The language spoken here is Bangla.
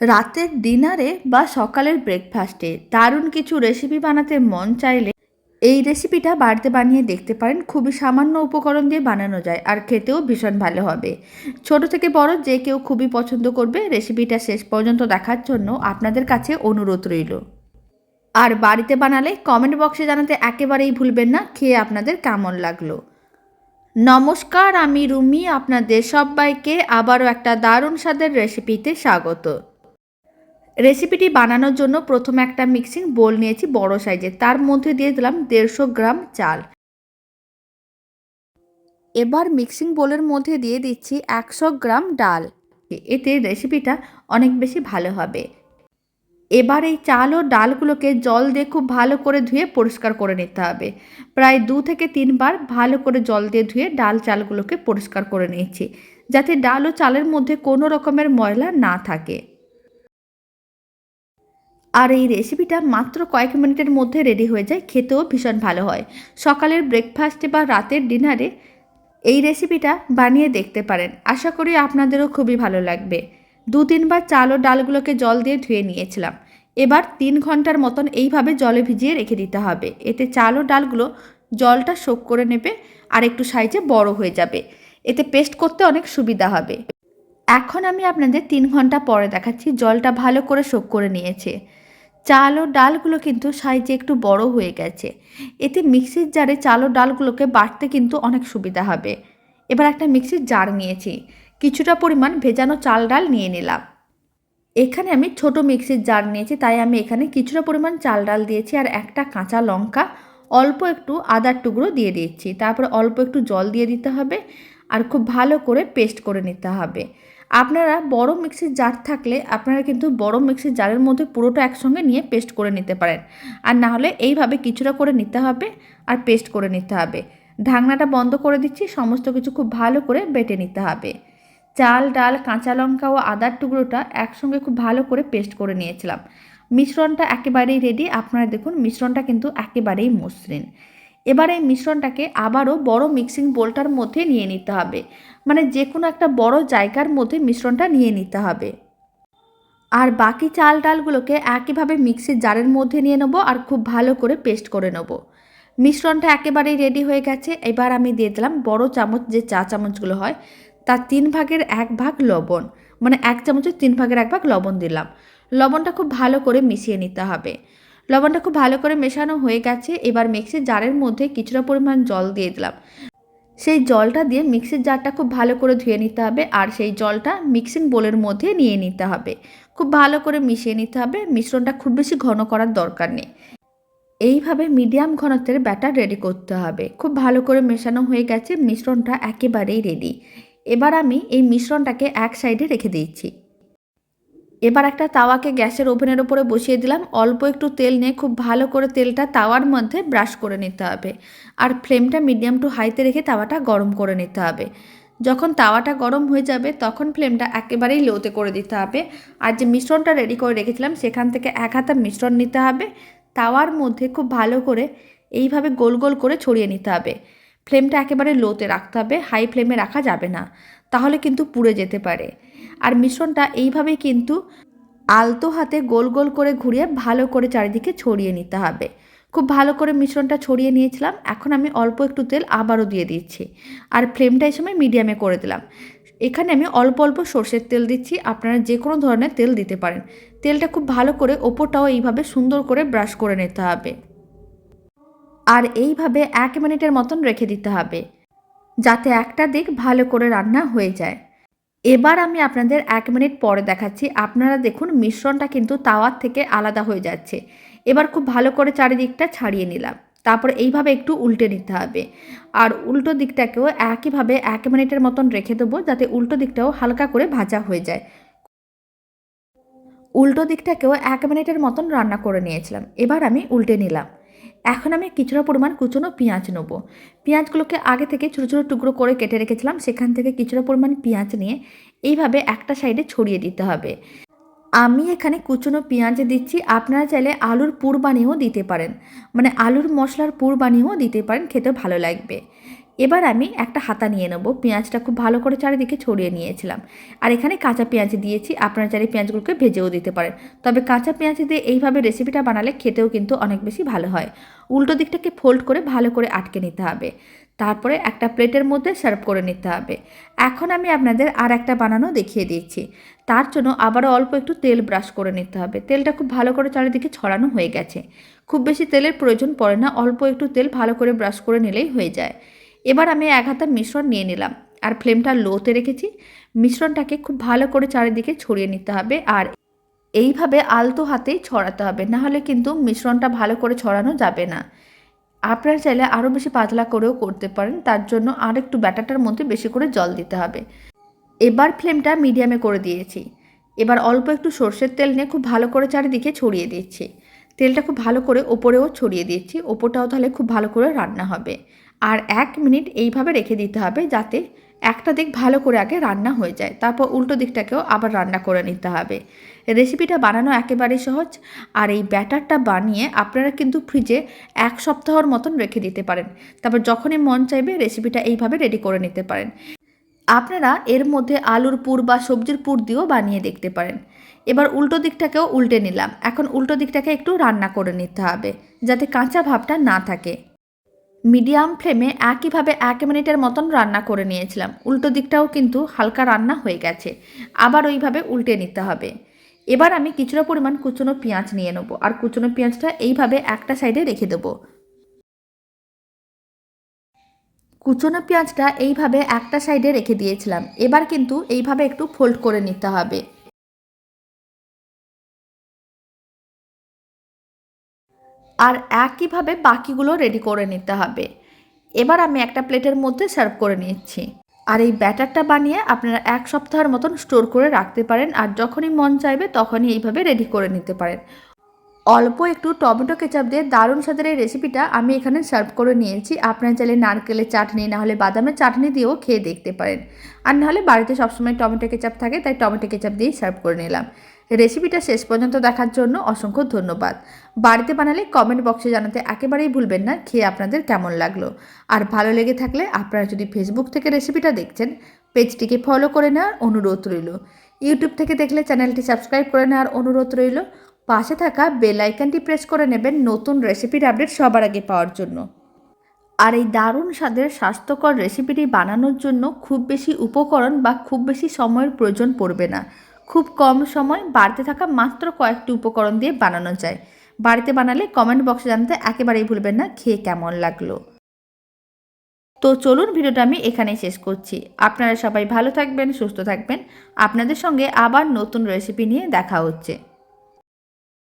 রাতের ডিনারে বা সকালের ব্রেকফাস্টে দারুণ কিছু রেসিপি বানাতে মন চাইলে এই রেসিপিটা বাড়িতে বানিয়ে দেখতে পারেন। খুবই সামান্য উপকরণ দিয়ে বানানো যায় আর খেতেও ভীষণ ভালো হবে। ছোট থেকে বড় যে কেউ খুবই পছন্দ করবে রেসিপিটা শেষ পর্যন্ত দেখার জন্য আপনাদের কাছে অনুরোধ রইল। আর বাড়িতে বানালে কমেন্ট বক্সে জানাতে একেবারেই ভুলবেন না, খেয়ে আপনাদের কেমন লাগল। নমস্কার, আমি রুমি, আপনাদের সবাইকে আবারও একটা দারুণ স্বাদের রেসিপিতে স্বাগত। রেসিপিটি বানানোর জন্য প্রথমে একটা মিক্সিং বোল নিয়েছি বড় সাইজের। তার মধ্যে দিয়ে দিলাম দেড়শো গ্রাম চাল। এবার মিক্সিং বোলের মধ্যে দিয়ে দিচ্ছি একশো গ্রাম ডাল। এতে রেসিপিটা অনেক বেশি ভালো হবে। এবার এই চাল ও ডালগুলোকে জল দিয়ে খুব ভালো করে ধুয়ে পরিষ্কার করে নিতে হবে। প্রায় দু থেকে তিনবার ভালো করে জল দিয়ে ধুয়ে ডাল চালগুলোকে পরিষ্কার করে নিয়েছি, যাতে ডাল ও চালের মধ্যে কোনো রকমের ময়লা না থাকে। আর এই রেসিপিটা মাত্র কয়েক মিনিটের মধ্যে রেডি হয়ে যায়, খেতেও ভীষণ ভালো হয়। সকালের ব্রেকফাস্টে বা রাতের ডিনারে এই রেসিপিটা বানিয়ে দেখতে পারেন। আশা করি আপনাদেরও খুবই ভালো লাগবে। দু তিনবার চাল ও ডালগুলোকে জল দিয়ে ধুয়ে নিয়েছিলাম। এবার তিন ঘণ্টার মতন এইভাবে জলে ভিজিয়ে রেখে দিতে হবে। এতে চাল ও ডালগুলো জলটা শোক করে নেবে আর একটু সাইজে বড় হয়ে যাবে। এতে পেস্ট করতে অনেক সুবিধা হবে। এখন আমি আপনাদের তিন ঘণ্টা পরে দেখাচ্ছি জলটা ভালো করে শোক করে নিয়েছে। চাল ও ডালগুলো কিন্তু সাইজে একটু বড় হয়ে গেছে। এতে মিক্সির জারে চাল ও ডালগুলোকে বাটতে কিন্তু অনেক সুবিধা হবে। এবার একটা মিক্সির জার নিয়েছি। কিছুটা পরিমাণ ভেজানো চাল ডাল নিয়ে নিলাম। এখানে আমি ছোট মিক্সির জার নিয়েছি, তাই আমি এখানে কিছুটা পরিমাণ চাল ডাল দিয়েছি আর একটা কাঁচা লঙ্কা, অল্প একটু আদার টুকরো দিয়ে দিচ্ছি তারপরে অল্প একটু জল দিয়ে দিতে হবে আর খুব ভালো করে পেস্ট করে নিতে হবে। আপনারা বড় মিক্সির জার থাকলে আপনারা কিন্তু বড় মিক্সির জারের মধ্যে পুরোটা একসঙ্গে নিয়ে পেস্ট করে নিতে পারেন। আর না হলে এইভাবে কিছুটা করে নিতে হবে আর পেস্ট করে নিতে হবে। ঢাকনাটা বন্ধ করে দিচ্ছি, সমস্ত কিছু খুব ভালো করে বেটে নিতে হবে। চাল, ডাল, কাঁচা লঙ্কা ও আদার টুকরোটা একসঙ্গে খুব ভালো করে পেস্ট করে নিয়েছিলাম। মিশ্রণটা একেবারেই রেডি আপনারা দেখুন মিশ্রণটা কিন্তু একেবারেই মসৃণ। এবার এই মিশ্রণটাকে আবারও বড় মিক্সিং বোলটার মধ্যে নিয়ে নিতে হবে। মানে যে কোনো একটা বড় জায়গার মধ্যে মিশ্রণটা নিয়ে নিতে হবে। আর বাকি চাল ডালগুলোকে একইভাবে মিক্সির জারের মধ্যে নিয়ে নেব আর খুব ভালো করে পেস্ট করে নেব। মিশ্রণটা একেবারেই রেডি হয়ে গেছে। এবার আমি দিয়ে দিলাম বড় চামচ যে চা চামচগুলো হয়, তার তিন ভাগের এক ভাগ লবণ। মানে এক চামচের তিন ভাগের এক ভাগ লবণ দিলাম। লবণটা খুব ভালো করে মিশিয়ে নিতে হবে। লবণটা খুব ভালো করে মেশানো হয়ে গেছে। এবার মিক্সির জারের মধ্যে কিছুটা পরিমাণ জল দিয়ে দিলাম। সেই জলটা দিয়ে মিক্সির জারটা খুব ভালো করে ধুয়ে নিতে হবে আর সেই জলটা মিক্সিং বোলের মধ্যে নিয়ে নিতে হবে। খুব ভালো করে মিশিয়ে নিতে হবে। মিশ্রণটা খুব বেশি ঘন করার দরকার নেই। এইভাবে মিডিয়াম ঘনত্বের ব্যাটার রেডি করতে হবে। খুব ভালো করে মেশানো হয়ে গেছে। মিশ্রণটা একেবারেই রেডি এবার আমি এই মিশ্রণটাকে এক সাইডে রেখে দিচ্ছি। এবার একটা তাওয়াকে গ্যাসের ওভেনের ওপরে বসিয়ে দিলাম। অল্প একটু তেল নিয়ে খুব ভালো করে তেলটা তাওয়ার মধ্যে ব্রাশ করে নিতে হবে। আর ফ্লেমটা মিডিয়াম টু হাইতে রেখে তাওয়াটা গরম করে নিতে হবে। যখন তাওয়াটা গরম হয়ে যাবে, তখন ফ্লেমটা একেবারেই লোতে করে দিতে হবে। আর যে মিশ্রণটা রেডি করে রেখেছিলাম, সেখান থেকে এক হাতা মিশ্রণ নিতে হবে। তাওয়ার মধ্যে খুব ভালো করে এইভাবে গোল গোল করে ছড়িয়ে নিতে হবে। ফ্লেমটা একেবারে লোতে রাখতে হবে, হাই ফ্লেমে রাখা যাবে না। তাহলে কিন্তু পুড়ে যেতে পারে। আর মিশ্রণটা এইভাবেই কিন্তু আলতো হাতে গোল গোল করে ঘুরিয়ে ভালো করে চারিদিকে ছড়িয়ে নিতে হবে। খুব ভালো করে মিশ্রণটা ছড়িয়ে নিয়েছিলাম, এখন আমি অল্প একটু তেল আবারও দিয়ে দিচ্ছি। আর ফ্লেমটা এই সময় মিডিয়ামে করে দিলাম। এখানে আমি অল্প অল্প সর্ষের তেল দিচ্ছি, আপনারা যে কোনো ধরনের তেল দিতে পারেন। তেলটা খুব ভালো করে ওপরটাও এইভাবে সুন্দর করে ব্রাশ করে নিতে হবে। আর এইভাবে এক মিনিটের মতন রেখে দিতে হবে, যাতে একটা দিক ভালো করে রান্না হয়ে যায়। এবার আমি আপনাদের এক মিনিট পরে দেখাচ্ছি। আপনারা দেখুন, মিশ্রণটা কিন্তু তাওয়ার থেকে আলাদা হয়ে যাচ্ছে। এবার খুব ভালো করে চারিদিকটা ছাড়িয়ে নিলাম। তারপর এইভাবে একটু উল্টে নিতে হবে। আর উল্টো দিকটাকেও একইভাবে এক মিনিটের মতন রেখে দেবো, যাতে উল্টো দিকটাও হালকা করে ভাজা হয়ে যায়। উল্টো দিকটাকেও এক মিনিটের মতন রান্না করে নিয়েছিলাম। এবার আমি উল্টে নিলাম। এখন আমি কিছুটা পরিমাণ কুচনো পেঁয়াজ নেব। পেঁয়াজগুলোকে আগে থেকে ছোটো ছোটো টুকরো করে কেটে রেখেছিলাম, সেখান থেকে কিছুটা পরিমাণ পেঁয়াজ নিয়ে এইভাবে একটা সাইডে ছড়িয়ে দিতে হবে। আমি এখানে কুচনো পেঁয়াজ দিচ্ছি, আপনারা চাইলে আলুর পুর বানিয়েও দিতে পারেন। মানে আলুর মশলার পুর বানিয়েও দিতে পারেন, খেতে ভালো লাগবে। এবার আমি একটা হাতা নিয়ে নেব। পেঁয়াজটা খুব ভালো করে চারিদিকে ছড়িয়ে নিয়েছিলাম। আর এখানে কাঁচা পেঁয়াজ দিয়েছি, আপনারা চাইলে পেঁয়াজগুলোকে ভেজেও দিতে পারেন। তবে কাঁচা পেঁয়াজ দিয়ে এইভাবে রেসিপিটা বানালে খেতেও কিন্তু অনেক বেশি ভালো হয়। উল্টো দিকটাকে ফোল্ড করে ভালো করে আটকে নিতে হবে। তারপরে একটা প্লেটের মধ্যে সার্ভ করে নিতে হবে। এখন আমি আপনাদের আর একটা বানানো দেখিয়ে দিচ্ছি। তার জন্য আবারও অল্প একটু তেল ব্রাশ করে নিতে হবে। তেলটা খুব ভালো করে চারিদিকে ছড়ানো হয়ে গেছে। খুব বেশি তেলের প্রয়োজন পড়ে না, অল্প একটু তেল ভালো করে ব্রাশ করে নিলেই হয়ে যায়। এবার আমি এক হাতা মিশ্রণ নিয়ে নিলাম আর ফ্লেমটা লোতে রেখেছি। মিশ্রণটাকে খুব ভালো করে চারিদিকে ছড়িয়ে নিতে হবে আর এইভাবে আলতো হাতেই ছড়াতে হবে। নাহলে কিন্তু মিশ্রণটা ভালো করে ছড়ানো যাবে না। আপনারা চাইলে আরও বেশি পাতলা করেও করতে পারেন, তার জন্য আর একটু ব্যাটারটার মধ্যে বেশি করে জল দিতে হবে। এবার ফ্লেমটা মিডিয়ামে করে দিয়েছি। এবার অল্প একটু সর্ষের তেল নিয়ে খুব ভালো করে চারিদিকে ছড়িয়ে দিচ্ছি। তেলটা খুব ভালো করে ওপরেও ছড়িয়ে দিচ্ছি ওপরটাও তাহলে খুব ভালো করে রান্না হবে। আর এক মিনিট এইভাবে রেখে দিতে হবে যাতে একটা দিক ভালো করে আগে রান্না হয়ে যায়। তারপর উল্টো দিকটাকেও আবার রান্না করে নিতে হবে। রেসিপিটা বানানো একেবারেই সহজ। আর এই ব্যাটারটা বানিয়ে আপনারা কিন্তু ফ্রিজে এক সপ্তাহর মতন রেখে দিতে পারেন। তারপর যখনই মন চাইবে রেসিপিটা এইভাবে রেডি করে নিতে পারেন। আপনারা এর মধ্যে আলুর পুর বা সবজির পুর দিয়েও বানিয়ে দেখতে পারেন। এবার উল্টো দিকটাকেও উল্টে নিলাম। এখন উল্টো দিকটাকে একটু রান্না করে নিতে হবে যাতে কাঁচা ভাবটা না থাকে। মিডিয়াম ফ্লেমে একইভাবে এক মিনিটের মতন রান্না করে নিয়েছিলাম। উল্টো দিকটাও কিন্তু হালকা রান্না হয়ে গেছে। আবার ওইভাবে উল্টে নিতে হবে। এবার আমি কিছুটা পরিমাণ কুচনো পেঁয়াজ নিয়ে নেব আর কুচনো পেঁয়াজটা এইভাবে একটা সাইডে রেখে দেবো। কুচনো পেঁয়াজটা এইভাবে একটা সাইডে রেখে দিয়েছিলাম। এবার কিন্তু এইভাবে একটু ফোল্ড করে নিতে হবে। আর একইভাবে বাকিগুলো রেডি করে নিতে হবে। এবার আমি একটা প্লেটের মধ্যে সার্ভ করে নিচ্ছি। আর এই ব্যাটারটা বানিয়ে আপনারা এক সপ্তাহের মতন স্টোর করে রাখতে পারেন আর যখনই মন চাইবে তখনই এইভাবে রেডি করে নিতে পারেন। অল্প একটু টমেটো কেচাপ দিয়ে দারুণ স্বাদের এই রেসিপিটা আমি এখানে সার্ভ করে নিয়েছি। আপনারা চাইলে নারকেলের চাটনি, না হলে বাদামের চাটনি দিয়েও খেয়ে দেখতে পারেন। আর নাহলে বাড়িতে সবসময় টমেটো কেচাপ থাকে, তাই টমেটো কেচাপ দিয়েই সার্ভ করে নিলাম। রেসিপিটা শেষ পর্যন্ত দেখার জন্য অসংখ্য ধন্যবাদ। বাড়িতে বানালে কমেন্ট বক্সে জানাতে একেবারেই ভুলবেন না, খেয়ে আপনাদের কেমন লাগল। আর ভালো লেগে থাকলে আপনারা যদি ফেসবুক থেকে রেসিপিটা দেখছেন পেজটিকে ফলো করে নেওয়ার অনুরোধ রইল। ইউটিউব থেকে দেখলে চ্যানেলটি সাবস্ক্রাইব করে নেওয়ার অনুরোধ রইল। পাশে থাকা বেল আইকনটি প্রেস করে নেবেন নতুন রেসিপির আপডেট সবার আগে পাওয়ার জন্য। আর এই দারুণ স্বাদের স্বাস্থ্যকর রেসিপিটি বানানোর জন্য খুব বেশি উপকরণ বা খুব বেশি সময়ের প্রয়োজন পড়বে না। খুব কম সময় বাড়িতে থাকা মাত্র কয়েকটি উপকরণ দিয়ে বানানো যায়। বাড়িতে বানালে কমেন্ট বক্সে জানতে একেবারেই ভুলবেন না, খেয়ে কেমন লাগল। তো চলুন ভিডিওটা আমি এখানেই শেষ করছি। আপনারা সবাই ভালো থাকবেন, সুস্থ থাকবেন। আপনাদের সঙ্গে আবার নতুন রেসিপি নিয়ে দেখা হচ্ছে।